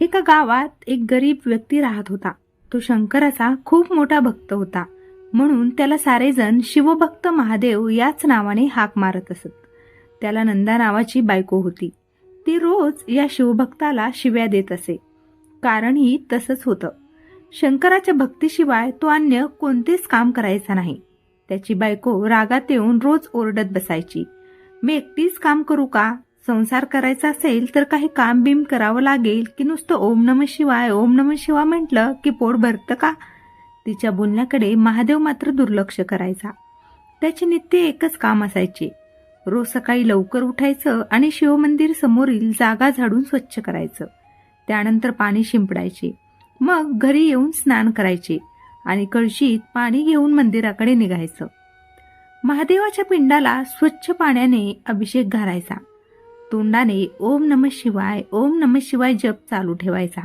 एका गावात एक गरीब व्यक्ती राहत होता. तो शंकराचा खूप मोठा भक्त होता. म्हणून त्याला सारेजण शिवभक्त महादेव याच नावाने हाक मारत असत. त्याला नंदा नावाची बायको होती. ती रोज या शिवभक्ताला शिव्या देत असे. कारणही तसंच होतं. शंकराच्या भक्तीशिवाय तो अन्य कोणतेच काम करायचा नाही. त्याची बायको रागात येऊन रोज ओरडत बसायची. मी एकटीच काम करू का? संसार करायचा असेल तर काही काम बिम करावं लागेल की नुसतं ओम नम शिवाय ओम नम शिवाय म्हटलं की पोट भरतं का? तिच्या बोलण्याकडे महादेव मात्र दुर्लक्ष करायचा. त्याचे नित्य एकच काम असायचे. रोज सकाळी लवकर उठायचं आणि शिवमंदिर समोरील जागा झाडून स्वच्छ करायचं. त्यानंतर पाणी शिंपडायचे. मग घरी येऊन स्नान करायचे आणि कळशीत पाणी घेऊन मंदिराकडे निघायचं. महादेवाच्या पिंडाला स्वच्छ पाण्याने अभिषेक घालायचा. तोंडाने ओम नम शिवाय ओम नम शिवाय जप चालू ठेवायचा.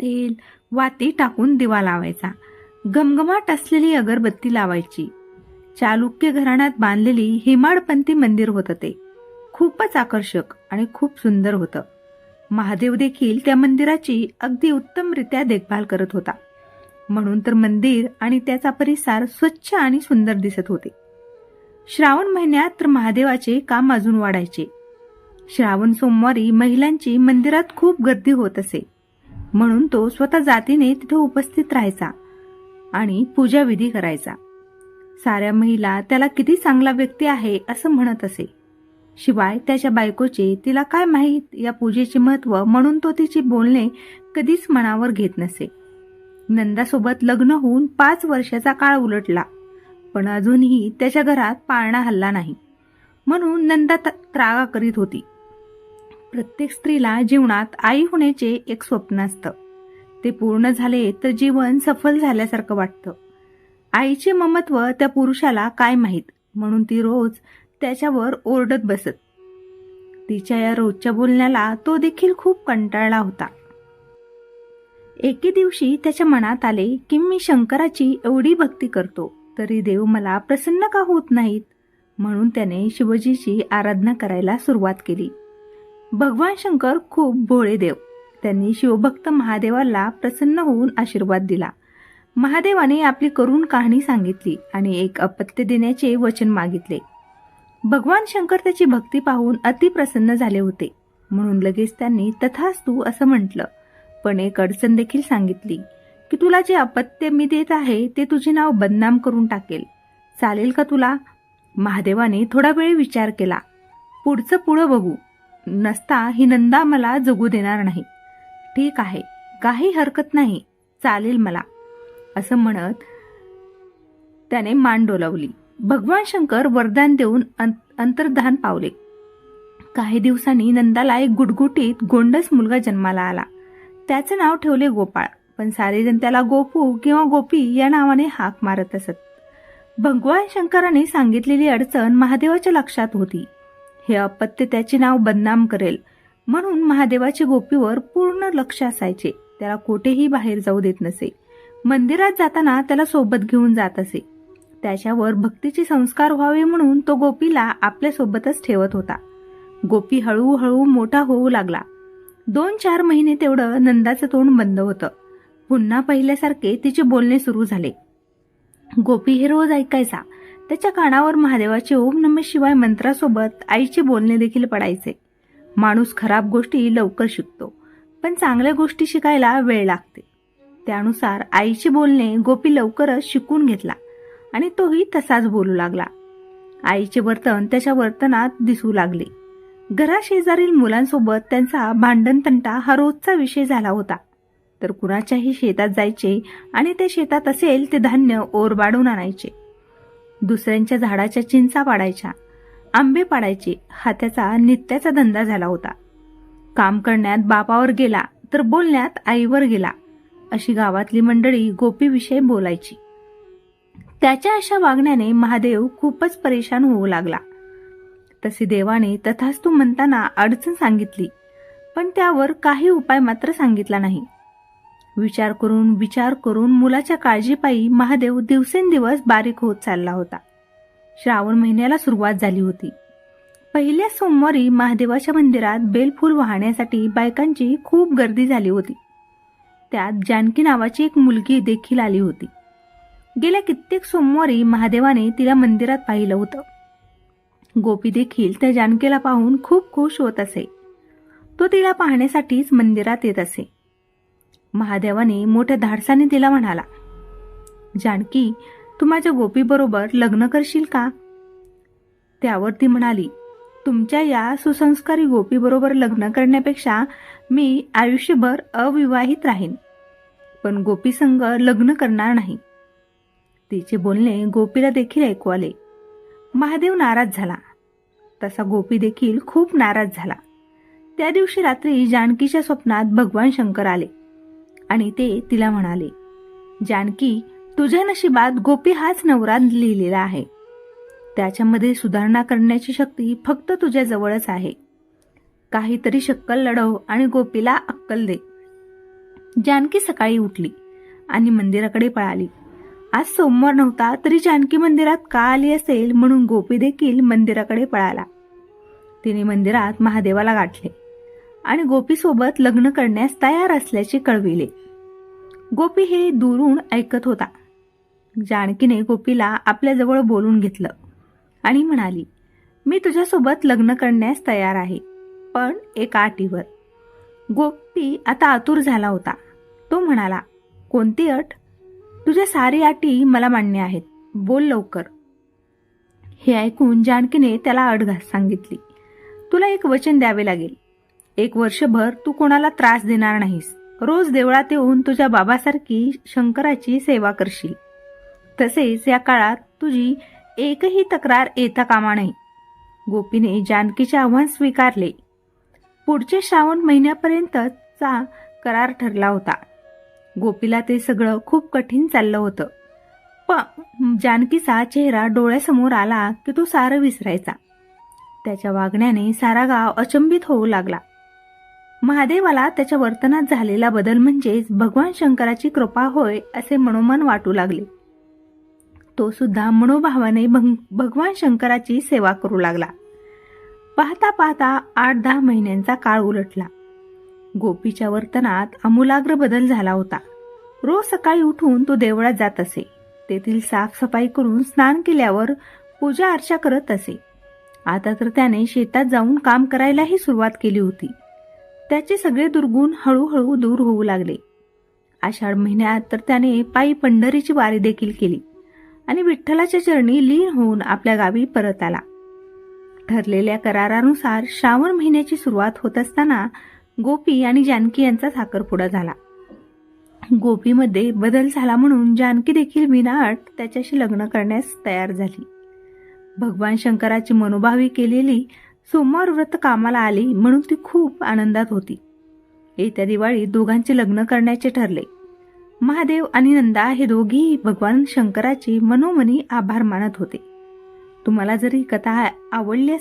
तेल वाती टाकून दिवा लावायचा. घमघमाट असलेली अगरबत्ती लावायची. चालुक्य घराण्यात बांधलेली हेमाडपंथी मंदिर होतं ते. खूपच आकर्षक आणि खूप सुंदर होतं. महादेव देखील त्या मंदिराची अगदी उत्तमरित्या देखभाल करत होता. म्हणून तर मंदिर आणि त्याचा परिसर स्वच्छ आणि सुंदर दिसत होते. श्रावण महिन्यात तर महादेवाचे काम अजून वाढायचे. श्रावण सोमवारी महिलांची मंदिरात खूप गर्दी होत असे. म्हणून तो स्वतः जातीने तिथे उपस्थित राहायचा आणि पूजाविधी करायचा. साऱ्या महिला त्याला किती चांगला व्यक्ती आहे असं म्हणत असे. शिवाय त्याच्या बायकोचे तिला काय माहीत या पूजेचे महत्त्व म्हणून तो तिची बोलणे कधीच मनावर घेत नसे. नंदासोबत लग्न होऊन पाच वर्षाचा काळ उलटला पण अजूनही त्याच्या घरात पाळणा हल्ला नाही. म्हणून नंदा त्रागा करीत होती. प्रत्येक स्त्रीला जीवनात आई होण्याचे एक स्वप्न असतं. ते पूर्ण झाले तर जीवन सफल झाल्यासारखं वाटतं. आईचे ममत्व त्या पुरुषाला काय माहीत म्हणून ती रोज त्याच्यावर ओरडत बसत. तिच्या या रोजच्या बोलण्याला तो देखील खूप कंटाळला होता. एके दिवशी त्याच्या मनात आले की मी शंकराची एवढी भक्ती करतो तरी देव मला प्रसन्न का होत नाहीत? म्हणून त्याने शिवजीची आराधना करायला सुरुवात केली. भगवान शंकर खूप भोळे देव. त्यांनी शिवभक्त महादेवाला प्रसन्न होऊन आशीर्वाद दिला. महादेवाने आपली करुण कहाणी सांगितली आणि एक अपत्य देण्याचे वचन मागितले. भगवान शंकर त्याची भक्ती पाहून अतिप्रसन्न झाले होते. म्हणून लगेच त्यांनी तथास्तू असं म्हटलं. पण एक अडचण देखील सांगितली की तुला जे अपत्य मी देत आहे ते तुझे नाव बदनाम करून टाकेल. चालेल का तुला? महादेवाने थोडा वेळ विचार केला. पुढचं पुढं बघू. नसता ही नंदा मला जगू देणार नाही. ठीक आहे काही हरकत नाही चालेल मला असं म्हणत त्याने मान डोलावली. भगवान शंकर वरदान देऊन अंतर्धान पावले. काही दिवसांनी नंदाला एक गुटगुटीत गोंडस मुलगा जन्माला आला. त्याचं नाव ठेवले गोपाळ पण सारेजण त्याला गोपू किंवा गोपी या नावाने हाक मारत असत. भगवान शंकराने सांगितलेली अडचण महादेवाच्या लक्षात होती. हे अपत्य त्याचे नाव बदनाम करेल. म्हणून महादेवाचे गोपीवर पूर्ण लक्ष असायचे. त्याला कोठेही बाहेर जाऊ देत नसे. मंदिरात जाताना त्याला सोबत घेऊन जात असे. त्याच्यावर भक्तीचे संस्कार व्हावे म्हणून तो गोपीला आपल्यासोबतच ठेवत होता. गोपी हळूहळू मोठा होऊ लागला. दोन चार महिने तेवढं नंदाचं तोंड बंद होतं. पुन्हा पहिल्यासारखे तिचे बोलणे सुरू झाले. गोपी हे रोज ऐकायचा. त्याच्या कानावर महादेवाचे ओम नम शिवाय मंत्रासोबत आईचे बोलणे देखील पडायचे. माणूस खराब गोष्टी लवकर शिकतो पण चांगल्या गोष्टी शिकायला वेळ लागते. त्यानुसार आईचे बोलणे गोपी लवकरच शिकून घेतला आणि तोही तसाच बोलू लागला. आईचे वर्तन त्याच्या वर्तनात दिसू लागले. घराशेजारील मुलांसोबत त्यांचा भांडण तंटा हा रोजचा विषय झाला होता. तर कुणाच्याही शेतात जायचे आणि त्या शेतात असेल ते धान्य ओरबाडून आणायचे. दुसऱ्यांच्या झाडाच्या चिंचा पाडायच्या. आंबे पाडायचे. हा त्याचा नित्याचा धंदा झाला होता. काम करण्यात बापावर गेला तर बोलण्यात आईवर गेला अशी गावातली मंडळी गोपीविषयी बोलायची. त्याच्या अशा वागण्याने महादेव खूपच परेशान होऊ लागला. तसे देवाने तथास्तू म्हणताना अडचण सांगितली पण त्यावर काही उपाय मात्र सांगितला नाही. विचार करून विचार करून मुलाच्या काळजीपायी महादेव दिवसेंदिवस बारीक होत चालला होता. श्रावण महिन्याला सुरुवात झाली होती. पहिल्या सोमवारी महादेवाच्या मंदिरात बेलफूल वाहण्यासाठी बायकांची खूप गर्दी झाली होती. त्यात जानकी नावाची एक मुलगी देखील आली होती. गेल्या कित्येक सोमवारी महादेवाने तिला मंदिरात पाहिलं होतं. गोपी देखील त्या जानकीला पाहून खूप खुश होत असे. तो तिला पाहण्यासाठीच मंदिरात येत असे. महादेवाने मोठ्या धाडसाने तिला म्हणाला जानकी तू माझ्या गोपीबरोबर लग्न करशील का? त्यावर ती म्हणाली तुमच्या या सुसंस्कारी गोपीबरोबर लग्न करण्यापेक्षा मी आयुष्यभर अविवाहित राहीन पण गोपीसंग लग्न करणार नाही. तिचे बोलणे गोपीला देखील ऐकू आले. महादेव नाराज झाला. तसा गोपी देखील खूप नाराज झाला. त्या दिवशी रात्री जानकीच्या स्वप्नात भगवान शंकर आले. आणि ते तिला म्हणाले जानकी तुझ्या नशिबात गोपी हाच नवरा लिहिलेला आहे. त्याच्यामध्ये सुधारणा करण्याची शक्ती फक्त तुझ्या जवळच आहे. काहीतरी शक्कल लढव आणि गोपीला अक्कल दे. जानकी सकाळी उठली आणि मंदिराकडे पळाली. आज सोमवार नव्हता तरी जानकी मंदिरात का आली असेल म्हणून गोपी देखील मंदिराकडे पळाला. तिने मंदिरात महादेवाला गाठले. आणि गोपीसोबत लग्न करण्यास तयार असल्याचे कळविले. गोपी हे दुरून ऐकत होता. जानकीने गोपीला आपल्याजवळ बोलून घेतलं आणि म्हणाली मी तुझ्यासोबत लग्न करण्यास तयार आहे पण एका अटीवर. गोपी आता आतुर झाला होता. तो म्हणाला कोणती अट? तुझ्या सारी अटी मला मान्य आहेत. बोल लवकर. हे ऐकून जानकीने त्याला अट सांगितली. तुला एक वचन द्यावे लागेल. एक वर्षभर तू कोणाला त्रास देणार नाहीस. रोज देवळात येऊन तुझ्या बाबासारखी शंकराची सेवा करशील. तसेच या काळात तुझी एकही तक्रार येता कामा नाही गोपीने जानकीचे आव्हान स्वीकारले. पुढच्या श्रावण महिन्यापर्यंतचा करार ठरला होता. गोपीला ते सगळं खूप कठीण चाललं होतं. पण जानकीचा चेहरा डोळ्यासमोर आला की तो सारं विसरायचा. त्याच्या वागण्याने सारा गाव अचंबित होऊ लागला. महादेवाला त्याच्या वर्तनात झालेला बदल म्हणजेच भगवान शंकराची कृपा होय असे मनोमन वाटू लागले. तो सुद्धा मनोभावाने भगवान शंकराची सेवा करू लागला. पाहता पाहता आठ दहा महिन्यांचा काळ उलटला. गोपीच्या वर्तनात आमूलाग्र बदल झाला होता. रोज सकाळी उठून तो देवळात जात असे. तेथील साफसफाई करून स्नान केल्यावर पूजा अर्चा करत असे. आता तर त्याने शेतात जाऊन काम करायलाही सुरुवात केली होती. त्याचे सगळे दुर्गुण हळूहळू दूर होऊ लागले. आषाढ महिन्यात तर त्याने पायी पंढरीची वारी देखील केली आणि विठ्ठलाच्या चरणी लीन होऊन आपल्या गावी परत आला. ठरलेल्या करारानुसार श्रावण महिन्याची सुरुवात होत असताना गोपी आणि जानकी यांचा साखरपुडा झाला. गोपीमध्ये बदल झाला म्हणून जानकी देखील विनाअट त्याच्याशी लग्न करण्यास तयार झाली. भगवान शंकराची मनोभावी केलेली सोमवार व्रत कामाला आली म्हणून ती खूप आनंदात होती. येत्या दिवाळीत दोघांचे लग्न करण्याचे ठरले. महादेव आणि नंदा हे दोघेही भगवान शंकराचे मनोमनी आभार मानत होते. तुम्हाला जर ही कथा आवडली